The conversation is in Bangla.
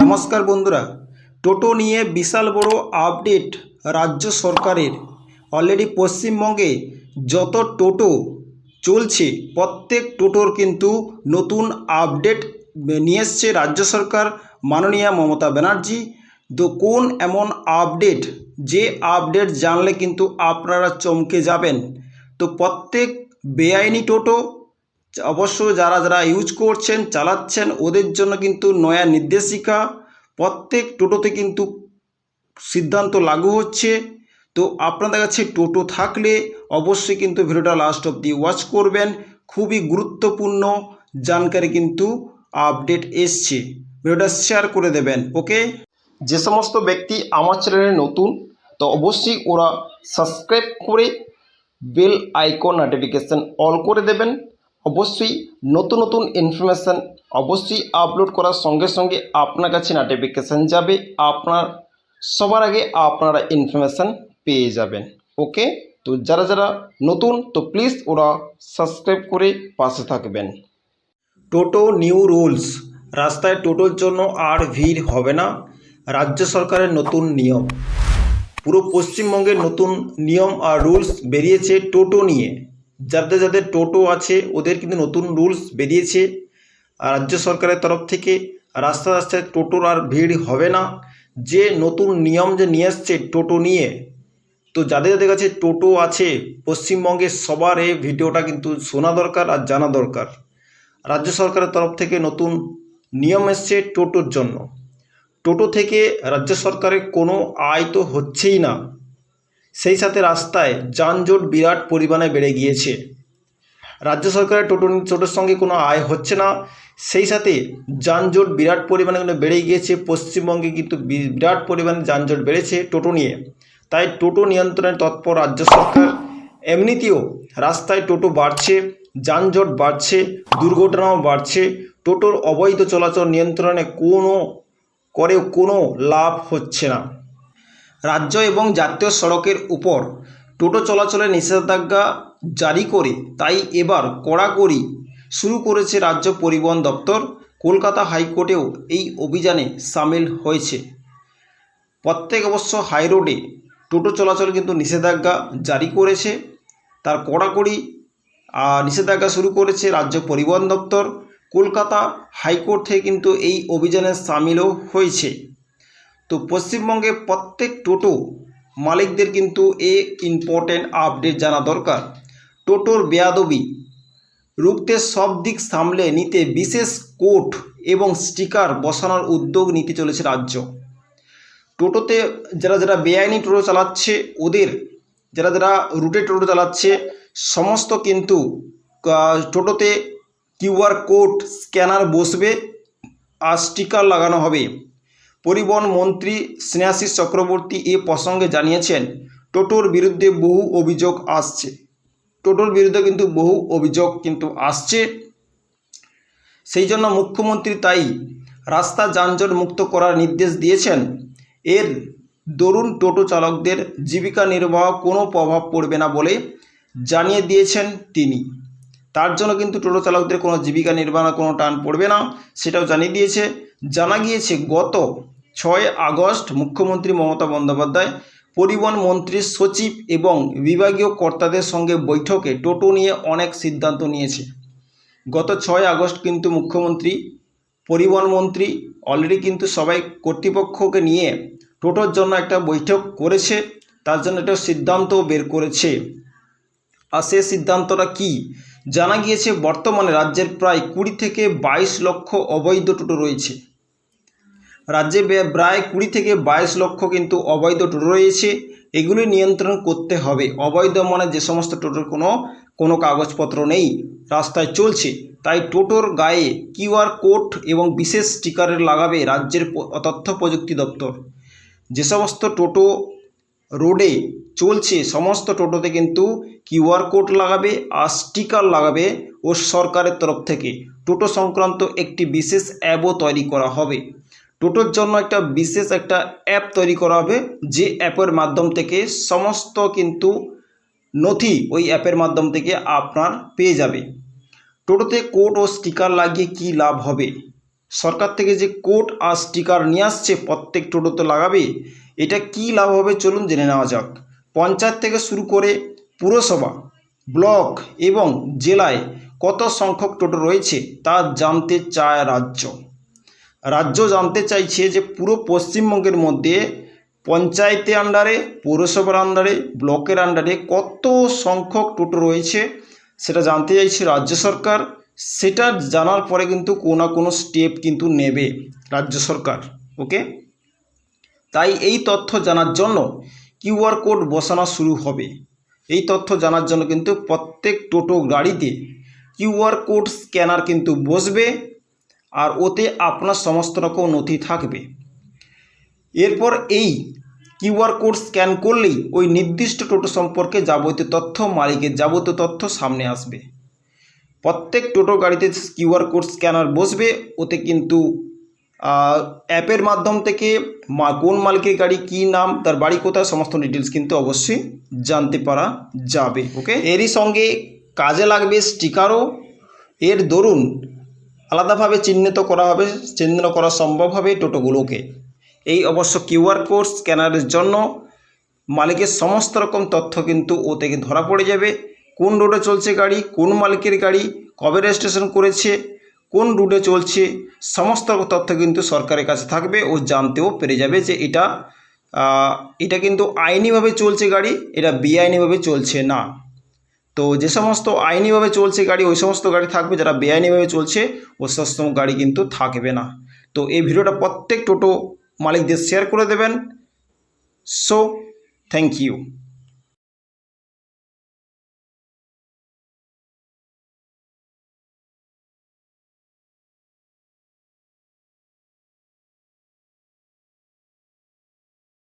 নমস্কার বন্ধুরা। টোটো নিয়ে বিশাল বড় আপডেট রাজ্য সরকারের। অলরেডি পশ্চিমবঙ্গে যত টোটো চলছে, প্রত্যেক টোটোর কিন্তু নতুন আপডেট নিয়ে এসছে রাজ্য সরকার মাননীয়া মমতা ব্যানার্জি। তো কোন এমন আপডেট? যে আপডেট জানলে কিন্তু আপনারা চমকে যাবেন। তো প্রত্যেক বেআইনি টোটো অবশ্য যারা যারা ইউজ করছেন, চালাচ্ছেন, ওদের জন্য কিন্তু নয়া নির্দেশিকা, প্রত্যেক টোটোতে কিন্তু সিদ্ধান্ত লাগু হচ্ছে। তো আপনাদের কাছে টোটো থাকলে অবশ্যই কিন্তু ভিডিওটা লাস্ট অব্দি ওয়াচ করবেন। খুবই গুরুত্বপূর্ণ জানকারি কিন্তু আপডেট এসছে। ভিডিওটা শেয়ার করে দেবেন ওকে যে সমস্ত ব্যক্তি আমার চ্যানেলে নতুন, তো অবশ্যই ওরা সাবস্ক্রাইব করে বেল আইকন নোটিফিকেশান অল করে দেবেন। অবশ্যই নতুন নতুন ইনফরমেশান অবশ্যই আপলোড করার সঙ্গে সঙ্গে আপনার কাছে নোটিফিকেশান যাবে। আপনার, সবার আগে আপনারা ইনফরমেশান পেয়ে যাবেন। ওকে তো যারা যারা নতুন, তো প্লিজ ওরা সাবস্ক্রাইব করে পাশে থাকবেন। টোটো নিউ রুলস রাস্তায় টোটোর জন্য আর ভিড় হবে না। রাজ্য সরকারের নতুন নিয়ম। পুরো পশ্চিমবঙ্গের নতুন নিয়ম আর রুলস বেরিয়েছে টোটো নিয়ে। যাদের যাদের টোটো আছে, ওদের কিন্তু নতুন রুলস বেরিয়েছে। রাজ্য সরকারের তরফ থেকে রাস্তা রাস্তায় টোটোর আর ভিড় হবে না। যে নতুন নিয়ম যে নিয়ে এসছে টোটো নিয়ে, তো যাদের যাদের কাছে টোটো আছে, পশ্চিমবঙ্গে সবার এই ভিডিওটা কিন্তু শোনা দরকার আর জানা দরকার। রাজ্য সরকারের তরফ থেকে নতুন নিয়ম এসছে টোটোর জন্য। টোটো থেকে রাজ্য সরকারের কোনো আয় তো হচ্ছেই না। সেই সাথে রাস্তায় যানজট বিরাট পরিমাণে বেড়ে গিয়েছে। রাজ্য সরকারের টোটো টোটোর সঙ্গে কোনো আয় হচ্ছে না। সেই সাথে যানজট বিরাট পরিমাণে কিন্তু বেড়ে গিয়েছে। পশ্চিমবঙ্গে কিন্তু বিরাট পরিমাণে যানজট বেড়েছে টোটো নিয়ে। তাই টোটো নিয়ন্ত্রণের তৎপর রাজ্য সরকার, এমনিতেও রাস্তায় টোটো বাড়ছে, যানজট বাড়ছে, দুর্ঘটনাও বাড়ছে। টোটোর অবৈধ চলাচল নিয়ন্ত্রণে কোনো করে কোনো লাভ হচ্ছে না। রাজ্য এবং জাতীয় সড়কের উপর টোটো চলাচলের নিষেধাজ্ঞা জারি করে তাই এবার কড়াকড়ি শুরু করেছে রাজ্য পরিবহন দপ্তর। কলকাতা হাইকোর্টেও এই অভিযানে সামিল হয়েছে। প্রত্যেক অবশ্য হাইরোডে টোটো চলাচল কিন্তু নিষেধাজ্ঞা জারি করেছে। তার কড়াকড়ি নিষেধাজ্ঞা শুরু করেছে রাজ্য পরিবহন দপ্তর। কলকাতা হাইকোর্ট থেকে কিন্তু এই অভিযানে সামিলও হয়েছে। তো পশ্চিমবঙ্গে প্রত্যেক টোটো মালিকদের কিন্তু এ ইম্পর্টেন্ট আপডেট জানা দরকার। টোটোর বেয়াদবি, রুখতে সব দিক সামলে নিতে বিশেষ কোর্ট এবং স্টিকার বসানোর উদ্যোগ নিতে চলেছে রাজ্য। টোটোতে যারা যারা বেআইনি টোটো চালাচ্ছে, ওদের যারা যারা রুটে টোটো চালাচ্ছে, সমস্ত কিন্তু টোটোতে কিউআর কোড স্ক্যানার বসবে আর স্টিকার লাগানো হবে। পরিবহন মন্ত্রী স্নেহাশিস চক্রবর্তী এ প্রসঙ্গে জানিয়েছেন, টোটোর বিরুদ্ধে বহু অভিযোগ আসছে। টোটোর বিরুদ্ধে কিন্তু বহু অভিযোগ কিন্তু আসছে। সেই জন্য মুখ্যমন্ত্রী তাই রাস্তা যানজট মুক্ত করার নির্দেশ দিয়েছেন। এর দরুন টোটো চালকদের জীবিকা নির্বাহ কোনো প্রভাব পড়বে না বলে জানিয়ে দিয়েছেন তিনি। তার জন্য কিন্তু টোটো চালকদের কোনো জীবিকা নির্বাহে কোনো টান পড়বে না, সেটাও জানিয়ে দিয়েছে। জানা গিয়েছে, গত ছয় আগস্ট মুখ্যমন্ত্রী মমতা বন্দ্যোপাধ্যায়, পরিবহন মন্ত্রীর সচিব এবং বিভাগীয় কর্তাদের সঙ্গে বৈঠকে টোটো নিয়ে অনেক সিদ্ধান্ত নিয়েছে। গত ছয় আগস্ট কিন্তু মুখ্যমন্ত্রী, পরিবহন মন্ত্রী অলরেডি কিন্তু সবাই কর্তৃপক্ষকে নিয়ে টোটোর জন্য একটা বৈঠক করেছে, তার জন্য একটা সিদ্ধান্তও বের করেছে। আর সে সিদ্ধান্তটা কি? জানা গিয়েছে, বর্তমানে রাজ্যের প্রায় কুড়ি থেকে বাইশ লক্ষ অবৈধ টোটো রয়েছে। রাজ্যে প্রায় কুড়ি থেকে বাইশ লক্ষ কিন্তু অবৈধ টোটো রয়েছে। এগুলি নিয়ন্ত্রণ করতে হবে। অবৈধ মানে যে সমস্ত টোটোর কোনো কোনো কাগজপত্র নেই, রাস্তায় চলছে। তাই টোটোর গায়ে কিউআর কোড এবং বিশেষ স্টিকারের লাগাবে রাজ্যের তথ্য প্রযুক্তি দপ্তর। যে সমস্ত টোটো রোডে চলছে, সমস্ত টোটোতে কিন্তু কিউআর কোড লাগাবে আর স্টিকার লাগাবে ও সরকারের তরফ থেকে। টোটো সংক্রান্ত একটি বিশেষ অ্যাপও তৈরি করা হবে। টোটোর জন্য একটা বিশেষ একটা অ্যাপ তৈরি করা হবে, যে অ্যাপের মাধ্যম থেকে সমস্ত কিন্তু নথি ওই অ্যাপের মাধ্যম থেকে আপনার পেয়ে যাবে। টোটোতে কোড ও স্টিকার লাগিয়ে কি লাভ হবে? সরকার থেকে যে কোড আর স্টিকার নিয়ে আসছে, প্রত্যেক টোটোতে লাগাবে, এটা কি লাভ হবে চলুন জেনে নেওয়া যাক। পঞ্চায়েত থেকে শুরু করে পুরসভা, ব্লক এবং জেলায় কত সংখ্যক টোটো রয়েছে তা জানতে চায় রাজ্য। রাজ্য জানতে চাইছে যে পুরো পশ্চিমবঙ্গের মধ্যে পঞ্চায়েতের আন্ডারে পৌরসভার আন্ডারে ব্লকের আন্ডারে কত সংখ্যক টোটো রয়েছে সেটা জানতে চাইছে রাজ্য সরকার। সেটা জানার পরে কিন্তু কোনো না কোনো স্টেপ কিন্তু নেবে রাজ্য সরকার ওকে তাই এই তথ্য জানার জন্য কিউআর কোড বসানো শুরু হবে। এই তথ্য জানার জন্য কিন্তু প্রত্যেক টোটো গাড়িতে কিউআর কোড স্ক্যানার কিন্তু বসবে। আর ওতে আপনার সমস্ত রকম নথি থাকবে। এরপর এই কিউআর কোড স্ক্যান করলেই ওই নির্দিষ্ট টোটো সম্পর্কে যাবতীয় তথ্য, মালিকের যাবতীয় তথ্য সামনে আসবে। প্রত্যেক টোটো গাড়িতে কিউআর কোড স্ক্যানার বসবে। ওতে কিন্তু অ্যাপের মাধ্যম থেকে মা, কোন মালিকের গাড়ি, কী নাম, তার বাড়ি কোথায়, সমস্ত ডিটেলস কিন্তু অবশ্যই জানতে পারা যাবে, ওকে? এরই সঙ্গে কাজে লাগবে স্টিকারও। এর দরুন আলাদাভাবে চিহ্নিত করা হবে, চিহ্নিত করা সম্ভব হবে টোটোগুলোকে। এই অবশ্য কিউআর কোড স্ক্যানারের জন্য মালিকের সমস্ত রকম তথ্য কিন্তু ও থেকে ধরা পড়ে যাবে। কোন রোডে চলছে গাড়ি, কোন মালিকের গাড়ি, কবে রেজিস্ট্রেশন করেছে, কোন রুটে চলছে, সমস্ত তথ্য কিন্তু সরকারের কাছে থাকবে ও জানতেও পেরে যাবে যে এটা এটা কিন্তু আইনিভাবে চলছে গাড়ি, এটা বেআইনিভাবে চলছে না। তো যে সমস্ত আইনিভাবে চলছে গাড়ি, ওই সমস্ত গাড়ি থাকবে, যারা বেআইনিভাবে চলছে ওই সমস্ত গাড়ি কিন্তু থাকবে না। তো এই ভিডিওটা প্রত্যেক টোটো মালিকদের শেয়ার করে দেবেন। So thank you